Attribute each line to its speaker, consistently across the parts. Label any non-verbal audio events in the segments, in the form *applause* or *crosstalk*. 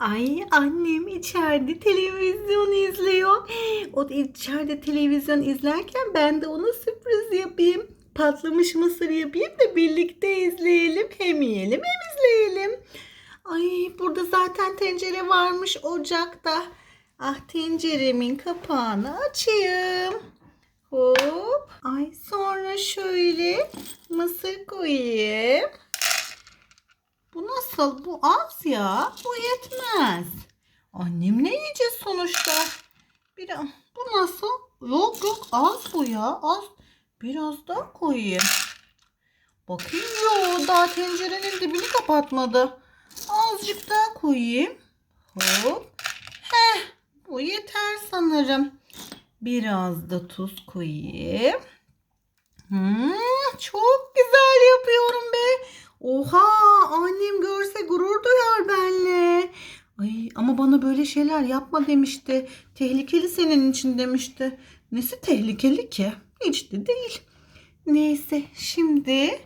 Speaker 1: Ay annem içeride televizyon izliyor. O içeride televizyon izlerken ben de ona sürpriz yapayım. Patlamış mısır yapayım da birlikte izleyelim. Hem yiyelim hem izleyelim. Ay burada zaten tencere varmış ocakta. Ah tenceremin kapağını açayım. Hop. Ay sonra şöyle mısır koyayım. Az ya. Bu yetmez. Annem ne yiyeceğiz sonuçta? Bir, bu nasıl? Yok yok az bu ya. Az. Biraz daha koyayım. Bakayım yok daha tencerenin dibini kapatmadı. Azıcık daha koyayım. Hop. Heh, bu yeter sanırım. Biraz da tuz koyayım. Hmm, çok güzel yapıyorum be. Oha annem görse ama bana böyle şeyler yapma demişti. Tehlikeli senin için demişti. Nesi tehlikeli ki? Hiç de değil. Neyse şimdi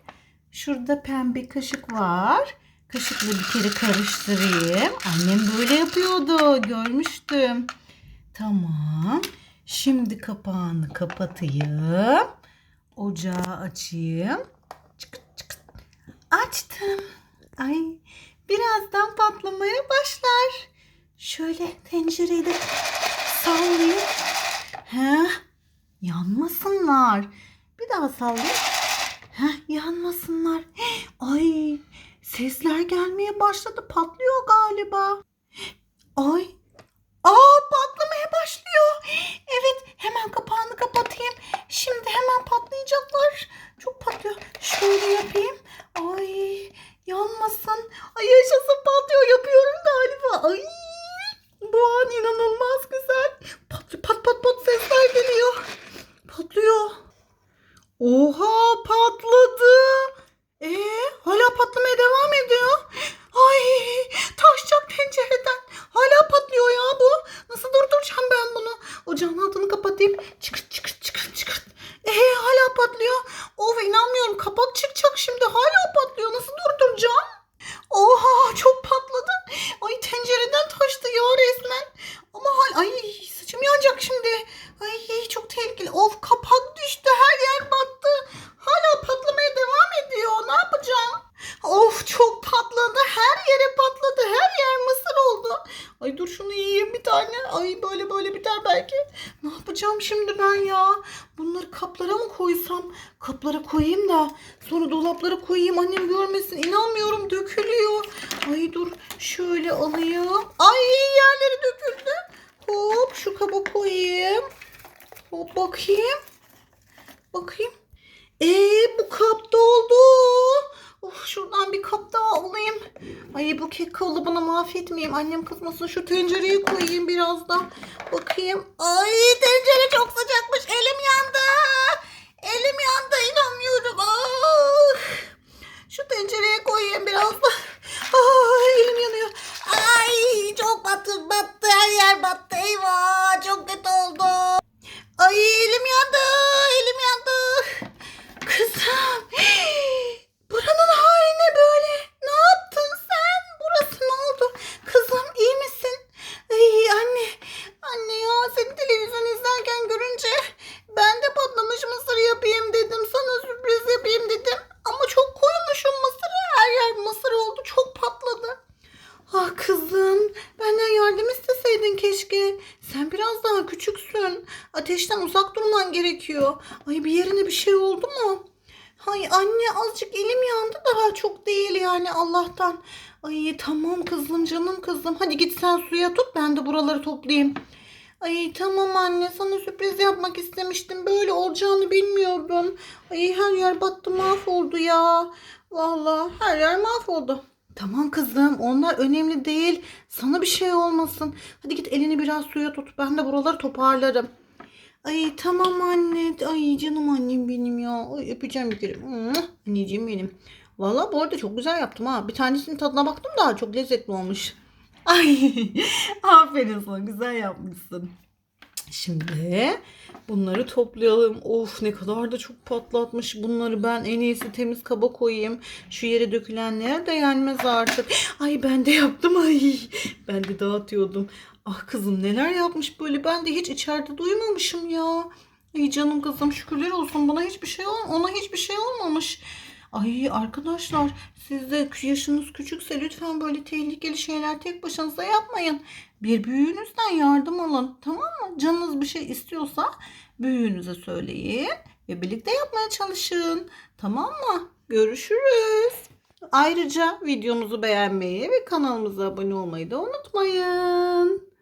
Speaker 1: şurada pembe kaşık var. Kaşıkla bir kere karıştırayım. Annem böyle yapıyordu. Görmüştüm. Tamam. Şimdi kapağını kapatayım. Ocağı açayım. Çıkıt çıkıt. Açtım. Ay birazdan patlamaya başlar. Şöyle tencereyi de sallayayım. He, yanmasınlar. Bir daha sallayayım. Heh, yanmasınlar. Ay sesler gelmeye başladı. Patlıyor galiba. Ay Aa patlamaya başlıyor. Evet hemen kapağını kapatayım. Şimdi hemen patlayacaklar. Çok patlıyor. Şöyle yapayım. Ay yanmasın. Ay yaşasın patlıyor yapıyorum galiba. Ay bu an inanılmaz güzel. Pat pat pat pat sesler geliyor. Patlıyor. Oha patladı. Ee, hala patlamaya devam ediyor. Ay taşacak tencereden. Hala patlıyor ya bu. Nasıl durduracağım ben bunu? Ocağın altını kapatayım. Çıkırt çıkırt çıkırt çıkırt. Ee, hala patlıyor. Of inanmıyorum. Kapak çıkacak şimdi. Hala patlıyor. Nasıl durduracağım? Oha çok patladı. Ay tencereden taştı ya resmen. Ama hal ay saçım yanacak şimdi. Ay çok tehlikeli. Of kapak düştü. Her yer battı. Hala patlamaya devam ediyor. Ne yapacağım? Of çok patladı. Her yere patladı. Her yer mısır oldu. Ay dur şunu yiyeyim bir tane. Ay böyle böyle biter belki. Ne yapacağım şimdi ben ya? Bunları kaplara mı koysam? Kaplara koyayım da sonra dolaplara koyayım. Annem görmesin. İnanmıyorum dökülüyor. Ay dur şöyle alayım. Ay yerleri döküldü. Hop şu kaba koyayım. Hop bakayım. Bakayım. Ee bu kap doldu. Of şuradan bir kap daha alayım. Ay bu kek kalıbını mahvetmeyeyim. Annem kızmasın. Şu tencereye koyayım biraz da. Bakayım. Ay tencere çok sıcakmış. Elim yandı. Elim yandı. İnanmıyorum. Ah. Şu tencereye koyayım biraz da. Ay elim yanıyor. Ay çok battı battı. Her yer battı. Eyvah çok kötü oldu. Ay elim yandı. Elim yandı. Kızım. Buranın hali ne böyle? Ne yaptın sen? Burası ne oldu? Kızım iyi misin? Ay anne. Anne ya seni televizyon izlerken görünce ben de patlamış mısır yapayım dedim. Sana sürpriz yapayım dedim. Ama çok koymuşum mısırı. Her yer mısır oldu. Çok patladı. Ah kızım, benden yardım isteseydin keşke. Sen biraz daha küçüksün. Ateşten uzak durman gerekiyor. Ay bir yerine bir şey oldu mu? Ay anne azıcık elim yandı daha çok değil yani Allah'tan. Ay tamam kızım canım kızım. Hadi git sen suya tut ben de buraları toplayayım. Ay tamam anne sana sürpriz yapmak istemiştim. Böyle olacağını bilmiyordum. Ay her yer battı mahvoldu ya. Vallahi her yer mahvoldu. Tamam kızım onlar önemli değil. Sana bir şey olmasın. Hadi git elini biraz suya tut. Ben de buraları toparlarım. Ay tamam anne. Ay canım annem benim ya. Ay öpeceğim bir kere. Anneciğim benim. Vallahi bu arada çok güzel yaptım ha. Bir tanesinin tadına baktım da çok lezzetli olmuş. Ay *laughs* aferin sana güzel yapmışsın. Şimdi bunları toplayalım. Of ne kadar da çok patlatmış bunları. Ben en iyisi temiz kaba koyayım. Şu yere dökülenler de artık. Ay ben de yaptım ay. Ben de dağıtıyordum. Ah kızım neler yapmış böyle. Ben de hiç içeride duymamışım ya. Ay canım kızım şükürler olsun bana hiçbir şey ol ona hiçbir şey olmamış. Ay arkadaşlar siz de yaşınız küçükse lütfen böyle tehlikeli şeyler tek başınıza yapmayın. Bir büyüğünüzden yardım alın tamam mı? Canınız bir şey istiyorsa büyüğünüze söyleyin ve birlikte yapmaya çalışın. Tamam mı? Görüşürüz. Ayrıca videomuzu beğenmeyi ve kanalımıza abone olmayı da unutmayın.